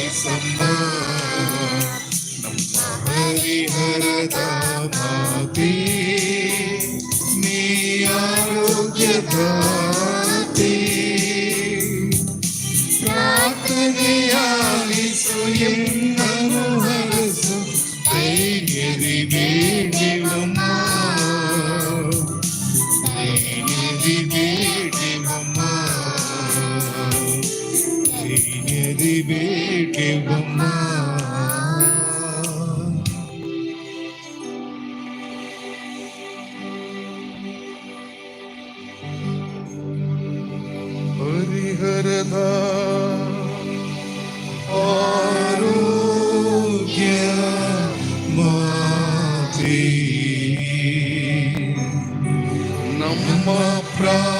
ಧೈರ್ಯದಿಯಾಲಿಸಮ್ಮ ನಮ್ಮ ಹರಿಹರದ ಮಾತೆ ನೀ ನಮ್ಮ ಪ್ರಾರ್ಥನೆಯನ್ನು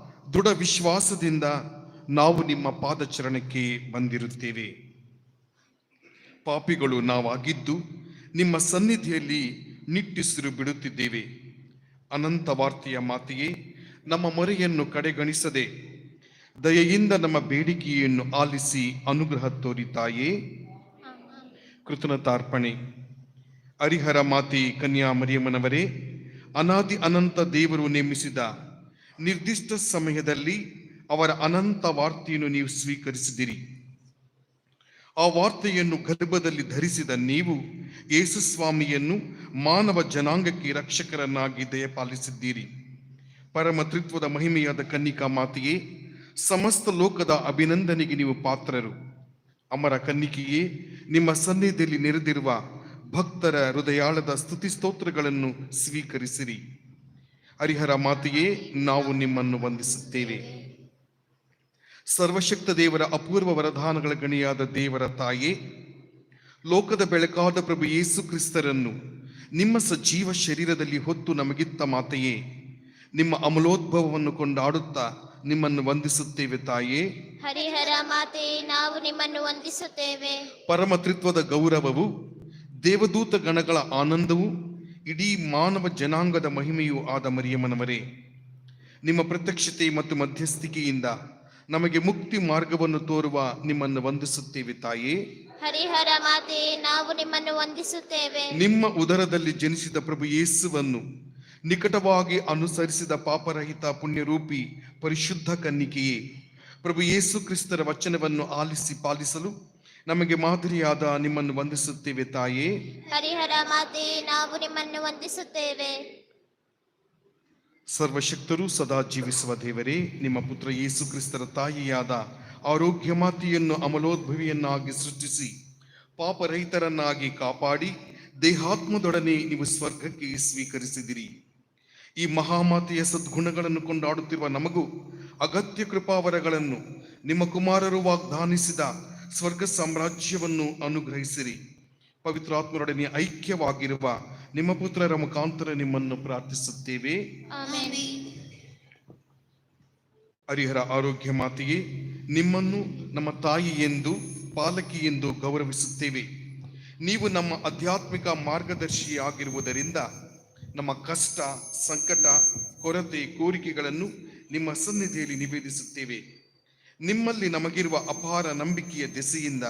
ದೃಢ ವಿಶ್ವಾಸದಿಂದ ನಾವು ನಿಮ್ಮ ಪಾದಚರಣಕ್ಕೆ ಬಂದಿರುತ್ತೇವೆ. ಪಾಪಿಗಳು ನಾವಾಗಿದ್ದು ನಿಮ್ಮ ಸನ್ನಿಧಿಯಲ್ಲಿ ನಿಟ್ಟಿಸಿರು ಬಿಡುತ್ತಿದ್ದೇವೆ. ಅನಂತ ವಾರ್ತೆಯ ಮಾತೆಯೇ, ನಮ್ಮ ಮೊರೆಯನ್ನು ಕಡೆಗಣಿಸದೆ, ದಯೆಯಿಂದ ನಮ್ಮ ಬೇಡಿಕೆಯನ್ನು ಆಲಿಸಿ ಅನುಗ್ರಹ ತೋರಿತಾಯೇ. ಕೃತಜ್ಞತಾರ್ಪಣೆ. ಹರಿಹರ ಮಾತೆ ಕನ್ಯಾ ಮರಿಯಮ್ಮನವರೇ, ಅನಾದಿ ಅನಂತ ದೇವರು ನೇಮಿಸಿದ ನಿರ್ದಿಷ್ಟ ಸಮಯದಲ್ಲಿ ಅವರ ಅನಂತ ವಾರ್ತೆಯನ್ನು ನೀವು ಸ್ವೀಕರಿಸಿದಿರಿ. ಆ ವಾರ್ತೆಯನ್ನು ಗರ್ಭದಲ್ಲಿ ಧರಿಸಿದ ನೀವು ಯೇಸುಸ್ವಾಮಿಯನ್ನು ಮಾನವ ಜನಾಂಗಕ್ಕೆ ರಕ್ಷಕರನ್ನಾಗಿ ದಯಪಾಲಿಸಿದ್ದೀರಿ. ಪರಮತೃತ್ವದ ಮಹಿಮೆಯಾದ ಕನ್ನಿಕಾ ಮಾತೆಯೇ, ಸಮಸ್ತ ಲೋಕದ ಅಭಿನಂದನೆಗೆ ನೀವು ಪಾತ್ರರು. ಅಮರ ಕನ್ನಿಕೆಯೇ, ನಿಮ್ಮ ಸನ್ನಿಧಿಯಲ್ಲಿ ನೆರೆದಿರುವ ಭಕ್ತರ ಹೃದಯಾಳದ ಸ್ತುತಿ ಸ್ತೋತ್ರಗಳನ್ನು ಸ್ವೀಕರಿಸಿರಿ. ಹರಿಹರ ಮಾತೆಯೇ ನಾವು ನಿಮ್ಮನ್ನು ವಂದಿಸುತ್ತೇವೆ. ಸರ್ವಶಕ್ತ ದೇವರ ಅಪೂರ್ವ ವರದಾನಗಳ ಗಣಿಯಾದ ದೇವರ ತಾಯೇ ಲೋಕದ ಬೆಳಕಾದ ಪ್ರಭು ಯೇಸು ಕ್ರಿಸ್ತರನ್ನು ನಿಮ್ಮ ಸಜೀವ ಶರೀರದಲ್ಲಿ ಹೊತ್ತು ನಮಗಿತ್ತ ಮಾತೆಯೇ ನಿಮ್ಮ ಅಮಲೋದ್ಭವವನ್ನು ಕೊಂಡಾಡುತ್ತಾ ನಿಮ್ಮನ್ನು ವಂದಿಸುತ್ತೇವೆ ತಾಯೇ. ಹರಿಹರ ಮಾತೆ ನಾವು ನಿಮ್ಮನ್ನು ವಂದಿಸುತ್ತೇವೆ. ಪರಮತ್ರಿತ್ವದ ಗೌರವವು ದೇವದೂತ ಗಣಗಳ ಆನಂದವು ಇಡೀ ಮಾನವ ಜನಾಂಗದ ಮಹಿಮೆಯೂ ಆದ ಮರಿಯಮ್ಮನವರೇ ನಿಮ್ಮ ಪ್ರತ್ಯಕ್ಷತೆ ಮತ್ತು ಮಧ್ಯಸ್ಥಿಕೆಯಿಂದ ನಮಗೆ ಮುಕ್ತಿ ಮಾರ್ಗವನ್ನು ತೋರುವ ನಿಮ್ಮನ್ನು ವಂದಿಸುತ್ತೇವೆ ತಾಯೇ. ಹರಿಹರ ಮಾತೆ ನಾವು ನಿಮ್ಮನ್ನು ವಂದಿಸುತ್ತೇವೆ. ನಿಮ್ಮ ಉದರದಲ್ಲಿ ಜನಿಸಿದ ಪ್ರಭು ಯೇಸುವನ್ನು ನಿಕಟವಾಗಿ ಅನುಸರಿಸಿದ ಪಾಪರಹಿತ ಪುಣ್ಯರೂಪಿ ಪರಿಶುದ್ಧ ಕನ್ನಿಕೆಯೇ ಪ್ರಭು ಯೇಸು ಕ್ರಿಸ್ತರ ವಚನವನ್ನು ಆಲಿಸಿ ಪಾಲಿಸಲು ನಮಗೆ ಮಾದರಿಯಾದ ನಿಮ್ಮನ್ನು ವಂದಿಸುತ್ತೇವೆ ತಾಯೇ. ಹರಿಹರ ಮಾತೆ ನಾವು ನಿಮ್ಮನ್ನು ವಂದಿಸುತ್ತೇವೆ. ಸರ್ವಶಕ್ತರು ಸದಾ ಜೀವಿಸುವ ದೇವರೇ ನಿಮ್ಮ ಪುತ್ರ ಯೇಸು ಕ್ರಿಸ್ತರ ತಾಯಿಯಾದ ಆರೋಗ್ಯ ಮಾತೆಯನ್ನು ಅಮಲೋದ್ಭವಿಯನ್ನಾಗಿ ಸೃಷ್ಟಿಸಿ ಪಾಪರಹಿತರನ್ನಾಗಿ ಕಾಪಾಡಿ ದೇಹಾತ್ಮದೊಡನೆ ನೀವು ಸ್ವರ್ಗಕ್ಕೆ ಸ್ವೀಕರಿಸಿದಿರಿ. ಈ ಮಹಾಮಾತೆಯ ಸದ್ಗುಣಗಳನ್ನು ಕೊಂಡಾಡುತ್ತಿರುವ ನಮಗೂ ಅಗತ್ಯ ಕೃಪಾವರಗಳನ್ನು ನಿಮ್ಮ ಕುಮಾರರು ವಾಗ್ದಾನಿಸಿದ ಸ್ವರ್ಗ ಸಾಮ್ರಾಜ್ಯವನ್ನು ಅನುಗ್ರಹಿಸಿರಿ. ಪವಿತ್ರಾತ್ಮರೊಡನೆ ಐಕ್ಯವಾಗಿರುವ ನಿಮ್ಮ ಪುತ್ರರ ಮುಖಾಂತರ ನಿಮ್ಮನ್ನು ಪ್ರಾರ್ಥಿಸುತ್ತೇವೆ. ಹರಿಹರ ಆರೋಗ್ಯ ಮಾತೆಯೇ ನಿಮ್ಮನ್ನು ನಮ್ಮ ತಾಯಿ ಎಂದು ಪಾಲಕಿ ಎಂದು ಗೌರವಿಸುತ್ತೇವೆ. ನೀವು ನಮ್ಮ ಆಧ್ಯಾತ್ಮಿಕ ಮಾರ್ಗದರ್ಶಿಯಾಗಿರುವುದರಿಂದ ನಮ್ಮ ಕಷ್ಟ ಸಂಕಟ ಕೊರತೆ ಕೋರಿಕೆಗಳನ್ನು ನಿಮ್ಮ ಸನ್ನಿಧಿಯಲ್ಲಿ ನಿವೇದಿಸುತ್ತೇವೆ. ನಿಮ್ಮಲ್ಲಿ ನಮಗಿರುವ ಅಪಾರ ನಂಬಿಕೆಯ ದೆಸೆಯಿಂದ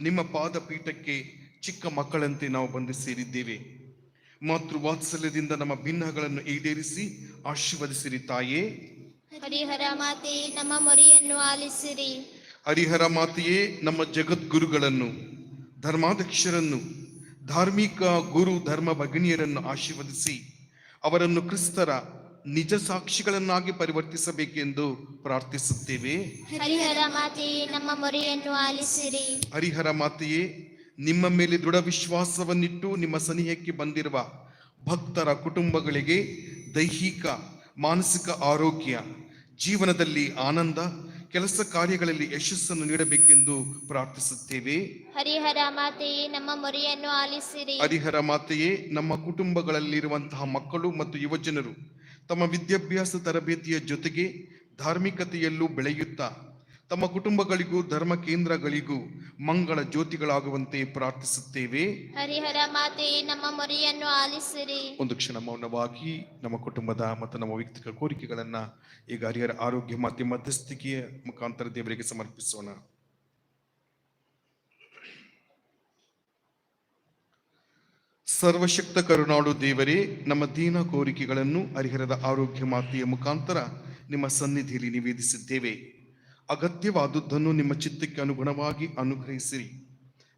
ನಿಮ್ಮ ಪಾದಪೀಠಕ್ಕೆ ಚಿಕ್ಕ ಮಕ್ಕಳಂತೆ ನಾವು ಬಂದು ಸೇರಿದ್ದೇವೆ. ಮಾತೃ ವಾತ್ಸಲ್ಯದಿಂದ ನಮ್ಮ ಭಿನ್ನಗಳನ್ನು ಈಡೇರಿಸಿ ಆಶೀರ್ವದಿಸಿರಿ ತಾಯೇ. ಹರಿಹರ ಮಾತೆಯೇ ನಮ್ಮ ಮೊರೆಯನ್ನು ಆಲಿಸಿರಿ. ಹರಿಹರ ಮಾತೆಯೇ ನಮ್ಮ ಜಗದ್ಗುರುಗಳನ್ನು ಧರ್ಮಾಧ್ಯಕ್ಷರನ್ನು ಧಾರ್ಮಿಕ ಗುರು ಧರ್ಮ ಭಗಿನಿಯರನ್ನು ಆಶೀರ್ವದಿಸಿ ಅವರನ್ನು ಕ್ರಿಸ್ತರ ನಿಜ ಸಾಕ್ಷಿಗಳನ್ನಾಗಿ ಪರಿವರ್ತಿಸಬೇಕೆಂದು ಪ್ರಾರ್ಥಿಸುತ್ತೇವೆ. ಹರಿಹರ ಮಾತೆಯೇ ನಮ್ಮ ಮೊರೆಯನ್ನು ಆಲಿಸಿರಿ. ಹರಿಹರ ಮಾತೆಯೇ ನಿಮ್ಮ ಮೇಲೆ ದೃಢ ವಿಶ್ವಾಸವನ್ನಿಟ್ಟು ನಿಮ್ಮ ಸನಿಹಕ್ಕೆ ಬಂದಿರುವ ಭಕ್ತರ ಕುಟುಂಬಗಳಿಗೆ ದೈಹಿಕ ಮಾನಸಿಕ ಆರೋಗ್ಯ ಜೀವನದಲ್ಲಿ ಆನಂದ ಕೆಲಸ ಕಾರ್ಯಗಳಲ್ಲಿ ಯಶಸ್ಸನ್ನು ನೀಡಬೇಕೆಂದು ಪ್ರಾರ್ಥಿಸುತ್ತೇವೆ. ಹರಿಹರ ಮಾತೆಯೇ ನಮ್ಮ ಮೊರೆಯನ್ನು ಆಲಿಸಿರಿ. ಹರಿಹರ ಮಾತೆಯೇ ನಮ್ಮ ಕುಟುಂಬಗಳಲ್ಲಿರುವಂತಹ ಮಕ್ಕಳು ಮತ್ತು ಯುವಜನರು ತಮ್ಮ ವಿದ್ಯಾಭ್ಯಾಸ ತರಬೇತಿಯ ಜೊತೆಗೆ ಧಾರ್ಮಿಕತೆಯಲ್ಲೂ ಬೆಳೆಯುತ್ತಾ ತಮ್ಮ ಕುಟುಂಬಗಳಿಗೂ ಧರ್ಮ ಕೇಂದ್ರಗಳಿಗೂ ಮಂಗಳ ಜ್ಯೋತಿಗಳಾಗುವಂತೆ ಪ್ರಾರ್ಥಿಸುತ್ತೇವೆ. ಹರಿಹರ ಮಾತೆ ನಮ್ಮ ಮೊರೆಯನ್ನು ಆಲಿಸಿರಿ. ಒಂದು ಕ್ಷಣ ಮೌನವಾಗಿ ನಮ್ಮ ಕುಟುಂಬದ ಮತ್ತು ನಮ್ಮ ವೈಯಕ್ತಿಕ ಕೋರಿಕೆಗಳನ್ನ ಈಗ ಹರಿಹರ ಆರೋಗ್ಯ ಮಾತೆ ಮಧ್ಯಸ್ಥಿಕೆಯ ಮುಖಾಂತರ ದೇವರಿಗೆ ಸಮರ್ಪಿಸೋಣ. ಸರ್ವಶಕ್ತ ಕರುಣಾಳು ದೇವರೇ, ನಮ್ಮ ದೀನ ಕೋರಿಕೆಗಳನ್ನು ಹರಿಹರದ ಆರೋಗ್ಯ ಮಾತೆಯ ಮುಖಾಂತರ ನಿಮ್ಮ ಸನ್ನಿಧಿಯಲ್ಲಿ ನಿವೇದಿಸಿದ್ದೇವೆ. ಅಗತ್ಯವಾದುದನ್ನು ನಿಮ್ಮ ಚಿತ್ತಕ್ಕೆ ಅನುಗುಣವಾಗಿ ಅನುಗ್ರಹಿಸಿರಿ.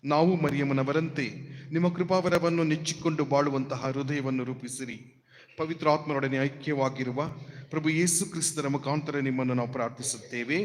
ನಾವು ಮರಿಯಮ್ಮನವರಂತೆ ನಿಮ್ಮ ಕೃಪಾವರವನ್ನು ನೆಚ್ಚಿಕೊಂಡು ಬಾಳುವಂತಹ ಹೃದಯವನ್ನು ರೂಪಿಸಿರಿ. ಪವಿತ್ರಾತ್ಮರೊಡನೆ ಐಕ್ಯವಾಗಿರುವ ಪ್ರಭು ಯೇಸು ಕ್ರಿಸ್ತರ ಮುಖಾಂತರ ನಿಮ್ಮನ್ನು ನಾವು ಪ್ರಾರ್ಥಿಸುತ್ತೇವೆ.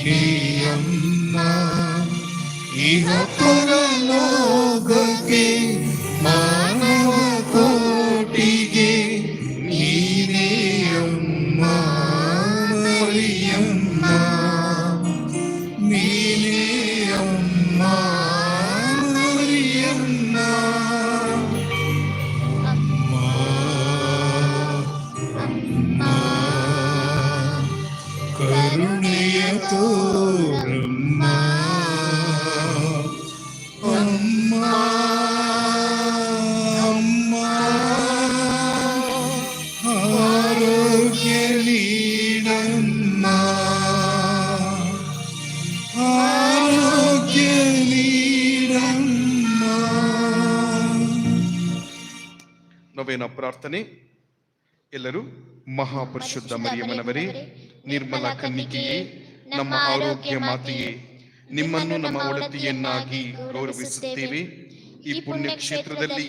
నీకే అన్నా ఇహ పరలోక ನವೇನ ಪ್ರಾರ್ಥನೆ? ಎಲ್ಲರೂ ಮಹಾಪರಿಶುದ್ಧ ಮರಿಯಮ್ಮನವರೇ ನಿರ್ಮಲ ಕನ್ನಿಕೆಯೇ ನಮ್ಮ ಆರೋಗ್ಯ ಮಾತೆಯೇ ನಿಮ್ಮನ್ನು ನಮ್ಮ ಒಡತಿಯನ್ನಾಗಿ ಗೌರವಿಸುತ್ತೇವೆ. ಈ ಪುಣ್ಯ ಕ್ಷೇತ್ರದಲ್ಲಿ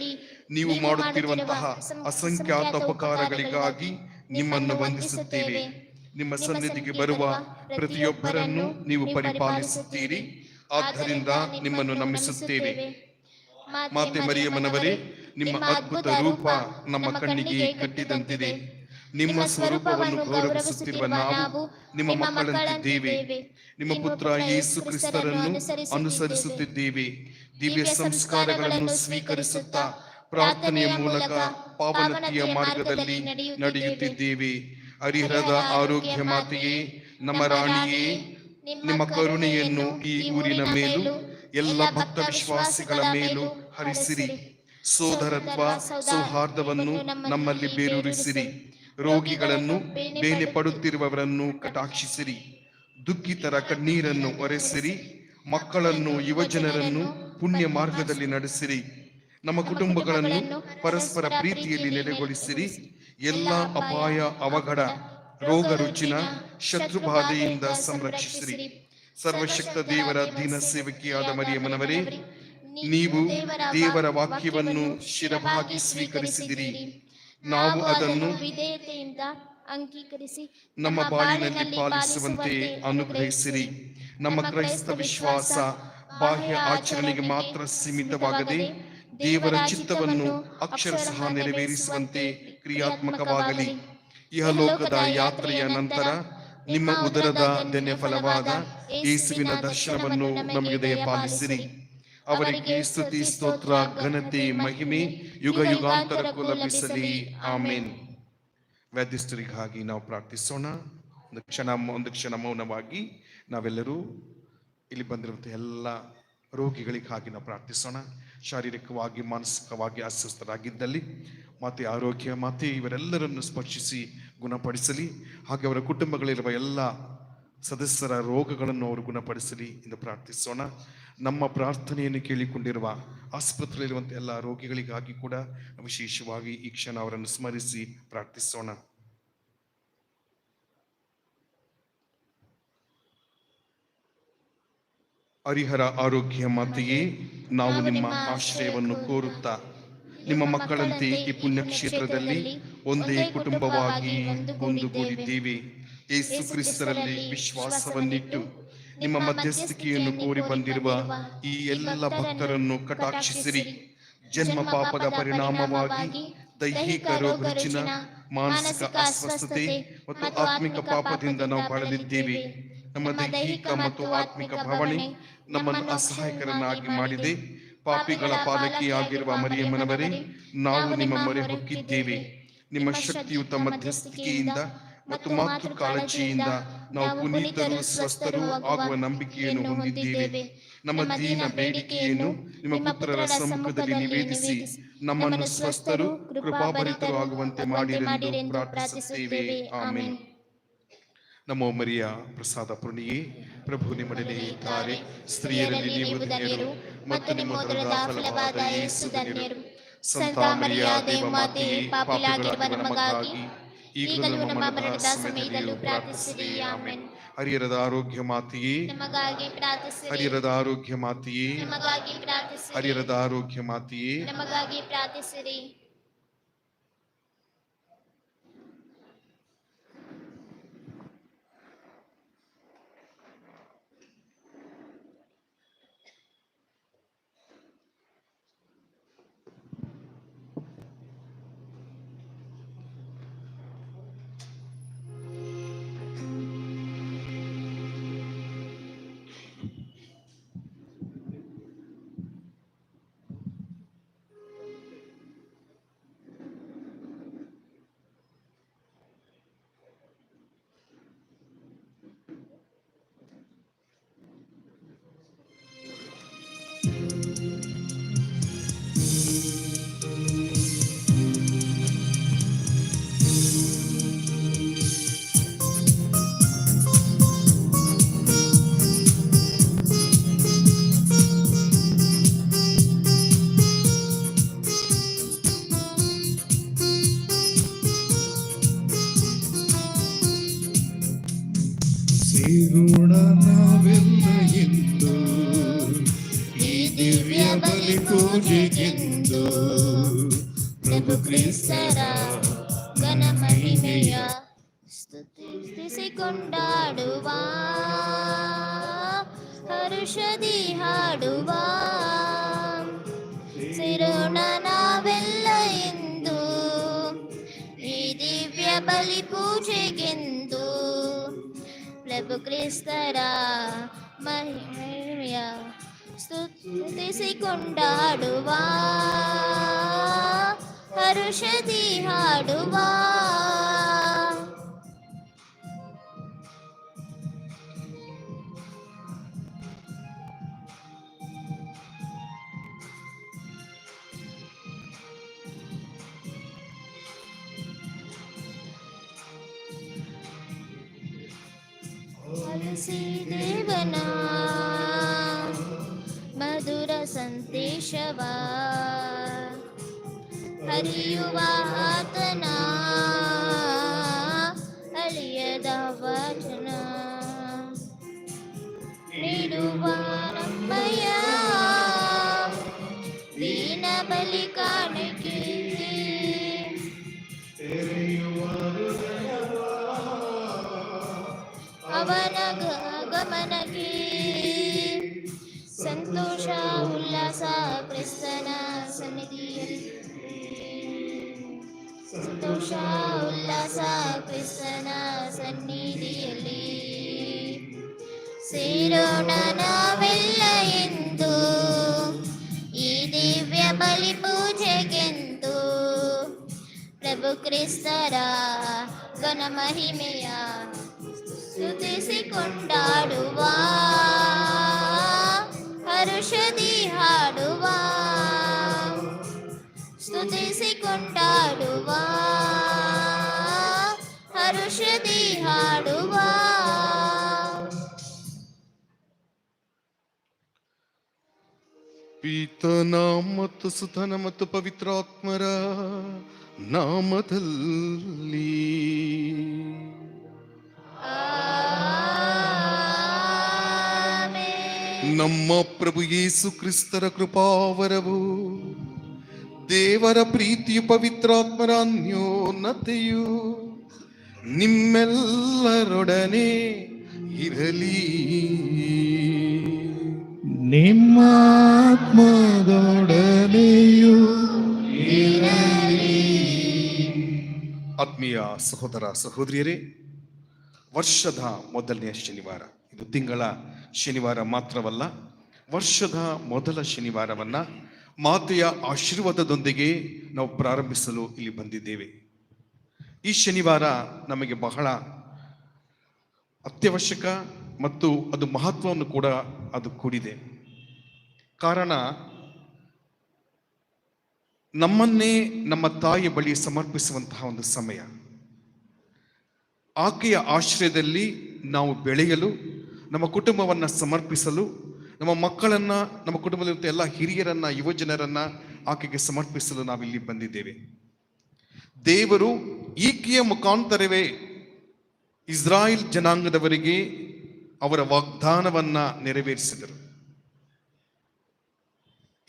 ನೀವು ಮಾಡುತ್ತಿರುವಂತಹ ಅಸಂಖ್ಯಾತ ಉಪಕಾರಗಳಿಗಾಗಿ ನಿಮ್ಮನ್ನು ವಂದಿಸುತ್ತೇವೆ. ನಿಮ್ಮ ಸನ್ನಿಧಿಗೆ ಬರುವ ಪ್ರತಿಯೊಬ್ಬರನ್ನು ನೀವು ಪರಿಪಾಲಿಸುತ್ತೀರಿ. ಆದ್ದರಿಂದ ನಿಮ್ಮನ್ನು ನಂಬಿಸುತ್ತೇವೆ ಮಾತೆ ಮರಿಯಮ್ಮನವರೇ ನಿಮ್ಮ ಅದ್ಭುತ ರೂಪ ನಮ್ಮ ಕಣ್ಣಿಗೆ ಕಟ್ಟಿದಂತಿದೆ ನಿಮ್ಮ ಸ್ವರೂಪವನ್ನು ಗೌರವಿಸುತ್ತಿರುವ ನಾವು ನಿಮ್ಮ ಮಕ್ಕಳಂತಿದ್ದೇವೆ. ನಿಮ್ಮ ಪುತ್ರ ಯೇಸು ಕ್ರಿಸ್ತರನ್ನು ಅನುಸರಿಸುತ್ತಿದ್ದೇವೆ. ದಿವ್ಯ ಸಂಸ್ಕಾರಗಳನ್ನು ಸ್ವೀಕರಿಸುತ್ತಾ ಪ್ರಾರ್ಥನೆಯ ಮೂಲಕ ಪಾವನತಿಯ ಮಾರ್ಗದಲ್ಲಿ ನಡೆಯುತ್ತಿದ್ದೇವೆ. ಹರಿಹರದ ಆರೋಗ್ಯ ಮಾತೆಯೇ ನಮ್ಮ ರಾಣಿಯೇ ನಿಮ್ಮ ಕರುಣೆಯನ್ನು ಈ ಊರಿನ ಮೇಲೂ ಎಲ್ಲ ಭಕ್ತ ವಿಶ್ವಾಸಿಗಳ ಮೇಲೂ ಹರಿಸಿರಿ. ಸೋದರತ್ವ ಸೌಹಾರ್ದವನ್ನು ನಮ್ಮಲ್ಲಿ ಬೇರೂರಿಸಿರಿ. ರೋಗಿಗಳನ್ನು ಬೇನೆ ಪಡುತ್ತಿರುವವರನ್ನು ಕಟಾಕ್ಷಿಸಿರಿ. ದುಃಖಿತರ ಕಣ್ಣೀರನ್ನು ಒರೆಸಿರಿ. ಮಕ್ಕಳನ್ನು ಯುವಜನರನ್ನು ಪುಣ್ಯ ಮಾರ್ಗದಲ್ಲಿ ನಡೆಸಿರಿ. ನಮ್ಮ ಕುಟುಂಬಗಳನ್ನು ಪರಸ್ಪರ ಪ್ರೀತಿಯಲ್ಲಿ ನೆಲೆಗೊಳಿಸಿರಿ. ಎಲ್ಲ ಅಪಾಯ ಅವಘಡ ರೋಗ ರುಚಿನ ಶತ್ರುಬಾಧೆಯಿಂದ ಸಂರಕ್ಷಿಸಿರಿ. ಸರ್ವಶಕ್ತ ದೇವರ ದೀನ ಸೇವಕಿಯಾದ ಮರಿಯಮ್ಮನವರೇ ನೀವು ದೇವರ ವಾಕ್ಯವನ್ನು ಶಿರಭಾಗಿ ಸ್ವೀಕರಿಸಿದಿರಿ ನಾವು ಅದನ್ನು ವಿಧೇಯತೆಯಿಂದ ಅಂಗೀಕರಿಸಿ ನಮ್ಮ ಬಾಳಿನಲ್ಲಿ ಪಾಲಿಸುವಂತೆ ಅನುಗ್ರಹಿಸಿರಿ. ನಮ್ಮ ಕ್ರೈಸ್ತ ವಿಶ್ವಾಸ ಬಾಹ್ಯ ಆಚರಣೆಗೆ ಮಾತ್ರ ಸೀಮಿತವಾಗದೆ ದೇವರ ಚಿತ್ತವನ್ನು ಅಕ್ಷರಶಃ ನೆರವೇರಿಸುವಂತೆ ಕ್ರಿಯಾತ್ಮಕವಾಗಲಿ. ಇಹಲೋಕದ ಯಾತ್ರೆಯ ನಂತರ ನಿಮ್ಮ ಉದರದ ಧನ್ಯ ಫಲವಾದ ಯೇಸುವಿನ ದರ್ಶನವನ್ನು ನಮಗೆ ದಯಪಾಲಿಸಿರಿ. ಅವರಿಗೆ ಸ್ತುತಿ ಸ್ತೋತ್ರ ಘನತೆ ಮಹಿಮೆ ಯುಗ ಯುಗಾಂತರಕ್ಕೂ ಲಭಿಸಲಿ ಆಮೇನ್. ವ್ಯಾಧಿಷ್ಠರಿಗಾಗಿ ನಾವು ಪ್ರಾರ್ಥಿಸೋಣ. ಒಂದು ಕ್ಷಣ ಒಂದು ಕ್ಷಣ ಮೌನವಾಗಿ ನಾವೆಲ್ಲರೂ ಇಲ್ಲಿ ಬಂದಿರುವಂಥ ಎಲ್ಲ ರೋಗಿಗಳಿಗಾಗಿ ನಾವು ಪ್ರಾರ್ಥಿಸೋಣ. ಶಾರೀರಿಕವಾಗಿ ಮಾನಸಿಕವಾಗಿ ಅಸ್ವಸ್ಥರಾಗಿದ್ದಲ್ಲಿ ಮತ್ತೆ ಆರೋಗ್ಯ ಮತ್ತೆ ಇವರೆಲ್ಲರನ್ನು ಸ್ಪರ್ಶಿಸಿ ಗುಣಪಡಿಸಲಿ. ಹಾಗೆ ಅವರ ಕುಟುಂಬಗಳಿರುವ ಎಲ್ಲ ಸದಸ್ಯರ ರೋಗಗಳನ್ನು ಅವರು ಗುಣಪಡಿಸಲಿ ಎಂದು ಪ್ರಾರ್ಥಿಸೋಣ. ನಮ್ಮ ಪ್ರಾರ್ಥನೆಯನ್ನು ಕೇಳಿಕೊಂಡಿರುವ ಆಸ್ಪತ್ರೆಯಲ್ಲಿರುವಂಥ ಎಲ್ಲ ರೋಗಿಗಳಿಗಾಗಿ ಕೂಡ ವಿಶೇಷವಾಗಿ ಈ ಕ್ಷಣ ಅವರನ್ನು ಸ್ಮರಿಸಿ ಪ್ರಾರ್ಥಿಸೋಣ. ಹರಿಹರ ಆರೋಗ್ಯ ಮಾತೆಯೇ ನಾವು ನಿಮ್ಮ ಆಶ್ರಯವನ್ನು ಕೋರುತ್ತಾ ನಿಮ್ಮ ಮಕ್ಕಳಂತೆ ಈ ಪುಣ್ಯಕ್ಷೇತ್ರದಲ್ಲಿ ಒಂದೇ ಕುಟುಂಬವಾಗಿ ಒಂದುಗೂಡಿದ್ದೇವೆ. ಯೇಸು ಕ್ರಿಸ್ತರಲ್ಲಿ ವಿಶ್ವಾಸವನ್ನಿಟ್ಟು ನಿಮ್ಮ ಮಧ್ಯಸ್ಥಿಕೆಯನ್ನು ಕೋರಿ ಬಂದಿರುವ ಈ ಎಲ್ಲ ಭಕ್ತರನ್ನು ಕಟಾಕ್ಷಿಸಿರಿ. ಜನ್ಮ ಪಾಪದ ಪರಿಣಾಮವಾಗಿ ದೈಹಿಕ ರೋಗ ರುಚಿನ ಮಾನಸಿಕ ಅಸ್ವಸ್ಥತೆ ಮತ್ತು ಆತ್ಮಿಕ ಪಾಪದಿಂದ ನಾವು ಬಳಲಿದ್ದೇವೆ. ನಮ್ಮ ದೈಹಿಕ ಮತ್ತು ಆತ್ಮಿಕ ಭಾವನೆ ನಮ್ಮನ್ನು ಅಸಹಾಯಕರನ್ನಾಗಿ ಮಾಡಿದೆ. ಪಾಪಿಗಳ ಪಾಲಕಿಯಾಗಿರುವ ಮರಿಯಮ್ಮನವರೇ ನಾವು ನಿಮ್ಮ ಮೊರೆ ಹೊಕ್ಕಿದ್ದೇವೆ. ನಿಮ್ಮ ಶಕ್ತಿಯುತ ಮಧ್ಯಸ್ಥಿಕೆಯಿಂದ ಮತ್ತು ಮಾತೃ ಕಾಳಜಿಯಿಂದ ನಾವು ಪುನೀತರು ಸ್ವಸ್ಥರು ಆಗುವ ನಂಬಿಕೆಯನ್ನು ಹೊಂದಿದ್ದೇವೆ. ನಮ್ಮ ದೀನ ಬೇಡಿಕೆಯನ್ನು ನಿಮ್ಮ ಪುತ್ರರ ಸಮ್ಮುಖದಲ್ಲಿ ನಿವೇದಿಸಿ. ನಮ್ಮನ್ನು ಸ್ವಸ್ಥರು ಕೃಪಾಭರಿತರು ಆಗುವಂತೆ ಮಾಡಿರೆಂದು ಪ್ರಾರ್ಥಿಸುತ್ತೇವೆ. ಆಮೇಲೆ ನಮೋ ಮರಿಯ ಪ್ರಸಾದ ಪುಣಿಯೇ ಪ್ರಭು ನಿಮ್ಮಡಲಿ ಇದ್ದಾರೆ ಸ್ತ್ರೀಯರಲ್ಲಿ ನೀವು ಧನ್ಯರು ಮತ್ತು ನಿಮ್ಮ ಉದರದ ಫಲವಾದ ಯೇಸು ಧನ್ಯರು. ಸಂತ ಮರಿಯ ದೇವಮಾತೆಯೇ ಪಾಪಿಲಾಗಿರುವ ನಮಗಾಗಿ ಈಗಲೂ ನಮ್ಮ ಮರಣದ ಸಮಯದಲ್ಲೂ ಪ್ರಾರ್ಥಿಸಿರಿ. ಆಮೆನ್. ಹರಿಯರದ ಆರೋಗ್ಯ ಮಾತೆಯೇ ನಮಗಾಗಿ ಪ್ರಾರ್ಥಿಸಿರಿ. ಹರಿಯರದ ಆರೋಗ್ಯ ಮಾತೆಯೇ ನಮಗಾಗಿ ಪ್ರಾರ್ಥಿಸಿರಿ. ಹರಿಯರದ ಆರೋಗ್ಯ ಮಾತೆಯೇ ನಮಗಾಗಿ ಪ್ರಾರ್ಥಿಸಿರಿ. ಘನ ಮಹಿಮೆಯ ಸ್ತುತಿಸಿ ಕೊಂಡಾಡುವ ಹರುಷದಿ ಹಾಡುವ ಸಿರೋಣ ನಾವೆಲ್ಲ ಎಂದು ಈ ದಿವ್ಯ ಬಲಿ ಪೂಜೆಗೆಂದು ಪ್ರಭು ಕ್ರಿಸ್ತರ ಮಹಿಮೆಯ ಸ್ತುತಿಸಿ ಕೊಂಡಾಡುವ ಹರುಷದಿ ಹಾಡುವ ಅರಸಿ ದೇವನ ಮಧುರ ಸಂದೇಶವ هليباهاتنا هلي دعوتنا నిలువా రమ్మయ్యా దీన బలికానికి అవనగా ಸಂತೋಷ ಉಲ್ಲಾಸ ಕ್ರಿಸ್ತನ ಸನ್ನಿಧಿಯಲ್ಲಿ ಸೇರೋಣ ನಾವೆಲ್ಲ ಎಂದು ಈ ದಿವ್ಯ ಬಲಿ ಪೂಜೆಗೆಂದು ಪ್ರಭು ಕ್ರಿಸ್ತರ ಘನ ಮಹಿಮೆಯ ಸ್ತುತಿಸಿ ಕೊಂಡಾಡುವ ಕೊಂಡಾಡುವ ಹರುಷದಿ ಹಾಡುವ ಪೀತನ ಮತ್ತು ಸುತನ ಮತ್ತು ಪವಿತ್ರಾತ್ಮರ ನಾಮದಲ್ಲಿ. ನಮ್ಮ ಪ್ರಭು ಯೇಸು ಕ್ರಿಸ್ತರ ಕೃಪಾವರವು ದೇವರ ಪ್ರೀತಿಯು ಪವಿತ್ರಾತ್ಮರ ಅನ್ಯೋನ್ನತೆಯು ನಿಮ್ಮೆಲ್ಲರೊಡನೆ ಇರಲಿ. ನಿಮ್ಮ ಇರಲಿ ಆತ್ಮೀಯ ಸಹೋದರ ಸಹೋದರಿಯರೇ ವರ್ಷದ ಮೊದಲನೆಯ ಶನಿವಾರ. ಇದು ತಿಂಗಳ ಶನಿವಾರ ಮಾತ್ರವಲ್ಲ ವರ್ಷದ ಮೊದಲ ಶನಿವಾರವನ್ನ ಮಾತೆಯ ಆಶೀರ್ವಾದದೊಂದಿಗೆ ನಾವು ಪ್ರಾರಂಭಿಸಲು ಇಲ್ಲಿ ಬಂದಿದ್ದೇವೆ. ಈ ಶನಿವಾರ ನಮಗೆ ಬಹಳ ಅತ್ಯವಶ್ಯಕ ಮತ್ತು ಅದು ಮಹತ್ವವನ್ನು ಕೂಡ ಅದು ಕೂಡಿದೆ. ಕಾರಣ, ನಮ್ಮನ್ನೇ ನಮ್ಮ ತಾಯಿಯ ಬಳಿ ಸಮರ್ಪಿಸುವಂತಹ ಒಂದು ಸಮಯ. ಆಕೆಯ ಆಶ್ರಯದಲ್ಲಿ ನಾವು ಬೆಳೆಯಲು, ನಮ್ಮ ಕುಟುಂಬವನ್ನು ಸಮರ್ಪಿಸಲು ನಮ್ಮ ಮಕ್ಕಳನ್ನ, ನಮ್ಮ ಕುಟುಂಬದಲ್ಲಿರುವಂಥ ಎಲ್ಲ ಹಿರಿಯರನ್ನ, ಯುವಜನರನ್ನ ಆಕೆಗೆ ಸಮರ್ಪಿಸಲು ನಾವಿಲ್ಲಿ ಬಂದಿದ್ದೇವೆ. ದೇವರು ಈಕೆಯ ಮುಖಾಂತರವೇ ಇಸ್ರಾಯೇಲ್ ಜನಾಂಗದವರಿಗೆ ಅವರ ವಾಗ್ದಾನವನ್ನ ನೆರವೇರಿಸಿದರು.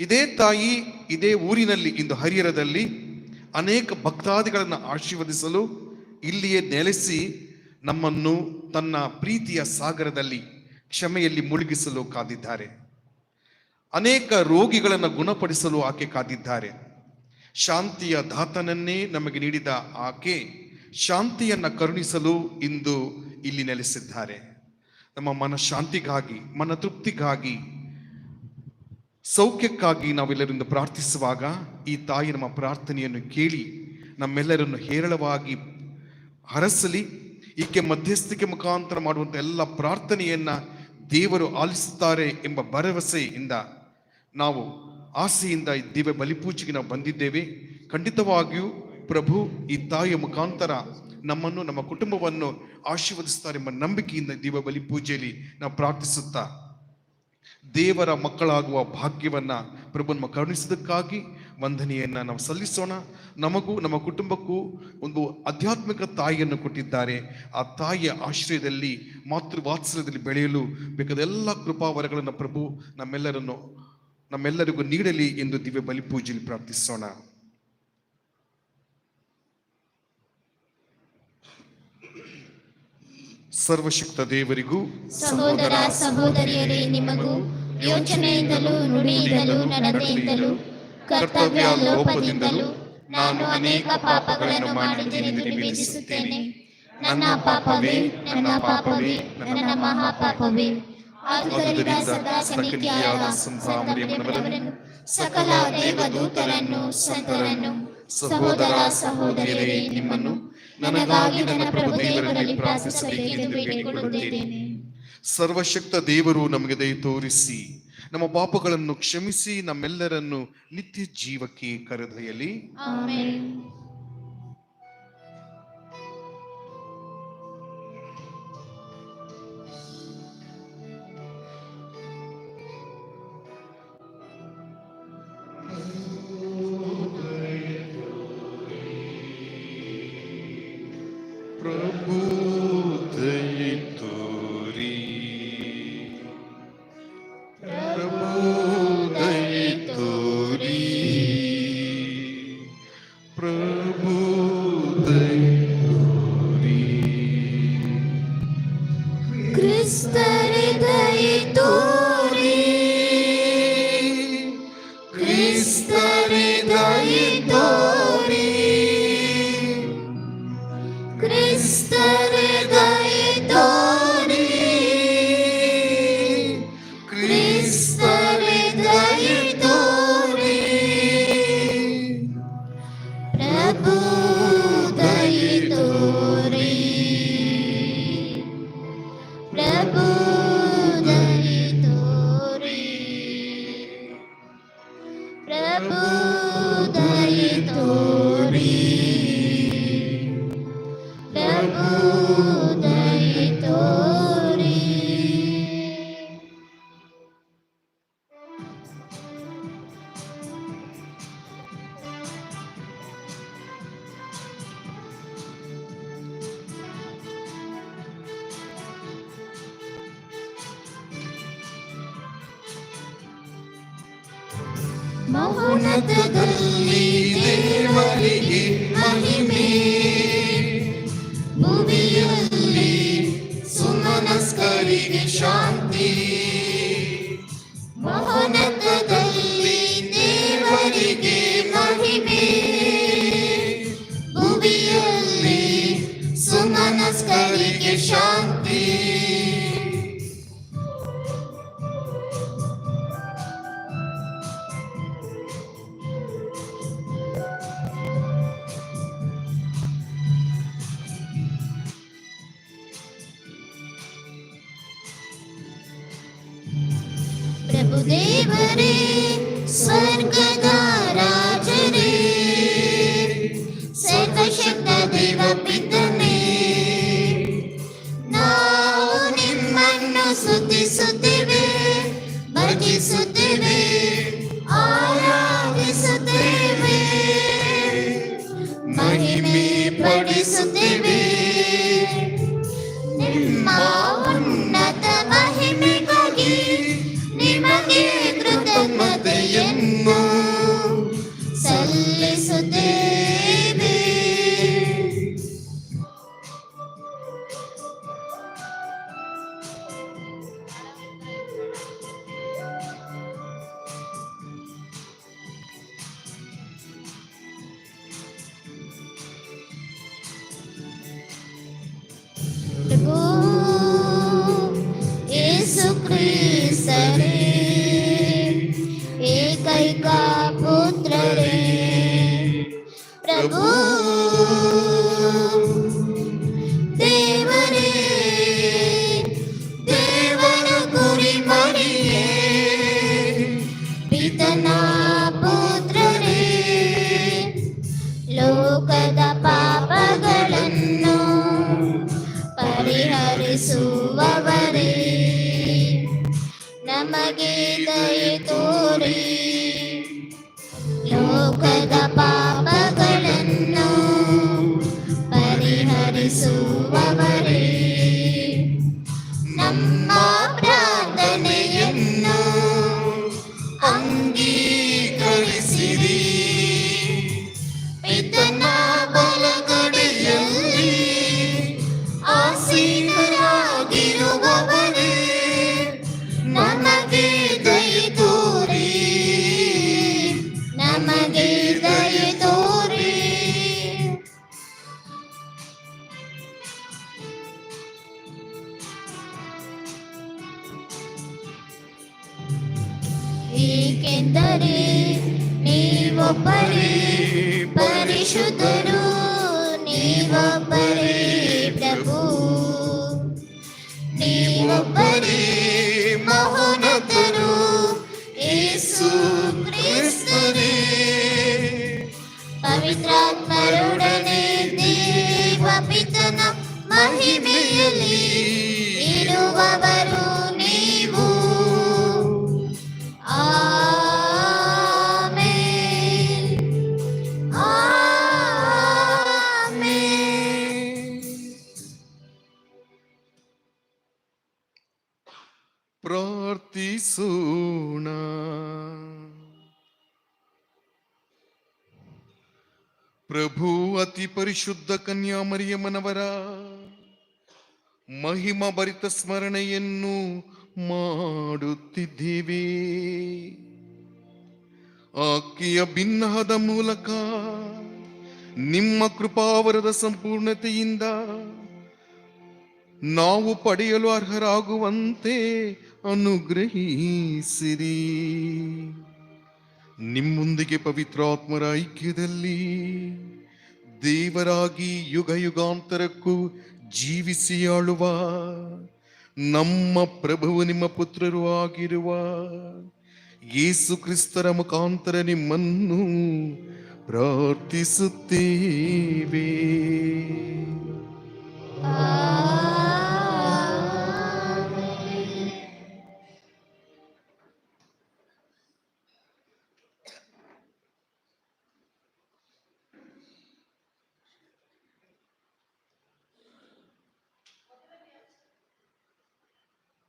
ಇದೇ ತಾಯಿ, ಇದೇ ಊರಿನಲ್ಲಿ, ಇಂದು ಹರಿಹರದಲ್ಲಿ ಅನೇಕ ಭಕ್ತಾದಿಗಳನ್ನು ಆಶೀರ್ವದಿಸಲು ಇಲ್ಲಿಯೇ ನೆಲೆಸಿ ನಮ್ಮನ್ನು ತನ್ನ ಪ್ರೀತಿಯ ಸಾಗರದಲ್ಲಿ ಕ್ಷಮೆಯಲ್ಲಿ ಮುಳುಗಿಸಲು ಕಾದಿದ್ದಾರೆ. ಅನೇಕ ರೋಗಿಗಳನ್ನು ಗುಣಪಡಿಸಲು ಆಕೆ ಕಾದಿದ್ದಾರೆ. ಶಾಂತಿಯ ದಾತನನ್ನೇ ನಮಗೆ ನೀಡಿದ ಆಕೆ ಶಾಂತಿಯನ್ನು ಕರುಣಿಸಲು ಇಂದು ಇಲ್ಲಿ ನೆಲೆಸಿದ್ದಾರೆ. ನಮ್ಮ ಮನ ಶಾಂತಿಗಾಗಿ, ಮನ ತೃಪ್ತಿಗಾಗಿ, ಸೌಖ್ಯಕ್ಕಾಗಿ ನಾವೆಲ್ಲರಿಂದ ಪ್ರಾರ್ಥಿಸುವಾಗ ಈ ತಾಯಿ ನಮ್ಮ ಪ್ರಾರ್ಥನೆಯನ್ನು ಕೇಳಿ ನಮ್ಮೆಲ್ಲರನ್ನು ಹೇರಳವಾಗಿ ಹರಸಲಿ, ಈಕೆ ಮಧ್ಯಸ್ಥಿಕೆ ಮುಖಾಂತರ ಮಾಡುವಂಥ ಎಲ್ಲ ಪ್ರಾರ್ಥನೆಯನ್ನ ದೇವರು ಆಲಿಸುತ್ತಾರೆ ಎಂಬ ಭರವಸೆಯಿಂದ ನಾವು ಆಸೆಯಿಂದ ಈ ದಿವ್ಯ ಬಲಿಪೂಜೆಗೆ ನಾವು ಬಂದಿದ್ದೇವೆ. ಖಂಡಿತವಾಗಿಯೂ ಪ್ರಭು ಈ ತಾಯಿಯ ಮುಖಾಂತರ ನಮ್ಮನ್ನು, ನಮ್ಮ ಕುಟುಂಬವನ್ನು ಆಶೀರ್ವದಿಸುತ್ತಾರೆ ಎಂಬ ನಂಬಿಕೆಯಿಂದ ದಿವ್ಯ ಬಲಿಪೂಜೆಯಲ್ಲಿ ನಾವು ಪ್ರಾರ್ಥಿಸುತ್ತಾ ದೇವರ ಮಕ್ಕಳಾಗುವ ಭಾಗ್ಯವನ್ನು ಪ್ರಭು ನಮ್ಮ ಕರುಣಿಸಿದ್ದಕ್ಕಾಗಿ ವಂದನೆಯನ್ನ ನಾವು ಸಲ್ಲಿಸೋಣ. ನಮಗೂ, ನಮ್ಮ ಕುಟುಂಬಕ್ಕೂ ಒಂದು ಆಧ್ಯಾತ್ಮಿಕ ತಾಯಿಯನ್ನು ಕೊಟ್ಟಿದ್ದಾರೆ. ಆ ತಾಯಿಯ ಆಶ್ರಯದಲ್ಲಿ ಮಾತೃ ವಾತ್ಸಲ್ಯದಲ್ಲಿ ಬೆಳೆಯಲು ಬೇಕಾದ ಎಲ್ಲ ಕೃಪಾವರಗಳನ್ನು ಪ್ರಭು ನಮ್ಮೆಲ್ಲರನ್ನು, ನಮ್ಮೆಲ್ಲರಿಗೂ ನೀಡಲಿ ಎಂದು ದಿವ್ಯ ಬಲಿಪೂಜೆಯಲ್ಲಿ ಪ್ರಾರ್ಥಿಸೋಣ. ಸರ್ವಶಕ್ತ ದೇವರಿಗೂ ಸಹೋದರ ಸಹೋದರಿಯರೇ, ನಿಮಗೂ ಯೋಚನೆಯಿಂದಲೂ ನುಡಿಯಿಂದಲೂ, ನಡತೆಯಿಂದಲೂ ಕರ್ತವ್ಯ ಲೋಪದಿಂದಲೂ ನಾನು ಅನೇಕ ಪಾಪಗಳನ್ನು ಮಾಡಿದ್ದೇನೆಂದು ನಿವೇದಿಸುತ್ತೇನೆ ನನ್ನ ಪಾಪವೇ ನನ್ನ ಪಾಪವೇ ನನ್ನ ಮಹಾಪಾಪವೇ. ಆದುದರಿಂದ ಸದಾ ಸಮಿತಿಯಾದ ಸಂತಾಮರಿಯಮ್ಮನವರನ್ನು ಸಕಲ ದೇವದೂತರನ್ನು ಸಂತರನ್ನು ಸಹೋದರ ಸಹೋದರಿಯರೇ ನಿಮ್ಮನ್ನು ನನಗಾಗಿ ನನ್ನ ಪ್ರಭು ದೇವರಲ್ಲಿ ಪ್ರಾರ್ಥಿಸಬೇಕೆಂದು ಬೇಡಿಕೊಳ್ಳುತ್ತೇನೆ. ಸರ್ವಶಕ್ತ ದೇವರು ನಮಗೆ ದಯ ತೋರಿಸಿ. ನಮ್ಮ ಪಾಪಗಳನ್ನು ಕ್ಷಮಿಸಿ ನಮ್ಮೆಲ್ಲರನ್ನು ನಿತ್ಯ ಜೀವಕ್ಕೆ ಕರೆದೊಯ್ಯಲಿ. Jesus. Liberty, Liberty. ನೀವೊಬ್ಬರೇ ಮಹೋನ್ನತರು ಯೇಸು ಕ್ರಿಸ್ತರೇ ಪವಿತ್ರಾತ್ಮರೊಡನೆ ದೇವ ಪಿತನ ಮಹಿಮೆಯಲ್ಲಿ ಇರುವವರು ಪ್ರಭು ಅತಿ ಪರಿಶುದ್ಧ ಕನ್ಯಾಮರಿಯಮ್ಮನವರ ಮಹಿಮ ಭರಿತ ಸ್ಮರಣೆಯನ್ನು ಮಾಡುತ್ತಿದ್ದೀವಿ. ಆಕೆಯ ಭಿನ್ನಹದ ಮೂಲಕ, ನಿಮ್ಮ ಕೃಪಾವರದ ಸಂಪೂರ್ಣತೆಯಿಂದ ನಾವು ಪಡೆಯಲು ಅರ್ಹರಾಗುವಂತೆ ಅನುಗ್ರಹಿಸಿರಿ. ನಿಮ್ಮೊಂದಿಗೆ ಪವಿತ್ರಾತ್ಮರ ಐಕ್ಯದಲ್ಲಿ ದೇವರಾಗಿ ಯುಗ ಯುಗಾಂತರಕ್ಕೂ ಜೀವಿಸಿ ಆಳುವ ನಮ್ಮ ಪ್ರಭುವು ನಿಮ್ಮ ಪುತ್ರರು ಆಗಿರುವ ಯೇಸು ಕ್ರಿಸ್ತರ ಮುಖಾಂತರ ನಿಮ್ಮನ್ನು ಪ್ರಾರ್ಥಿಸುತ್ತೇವೆ.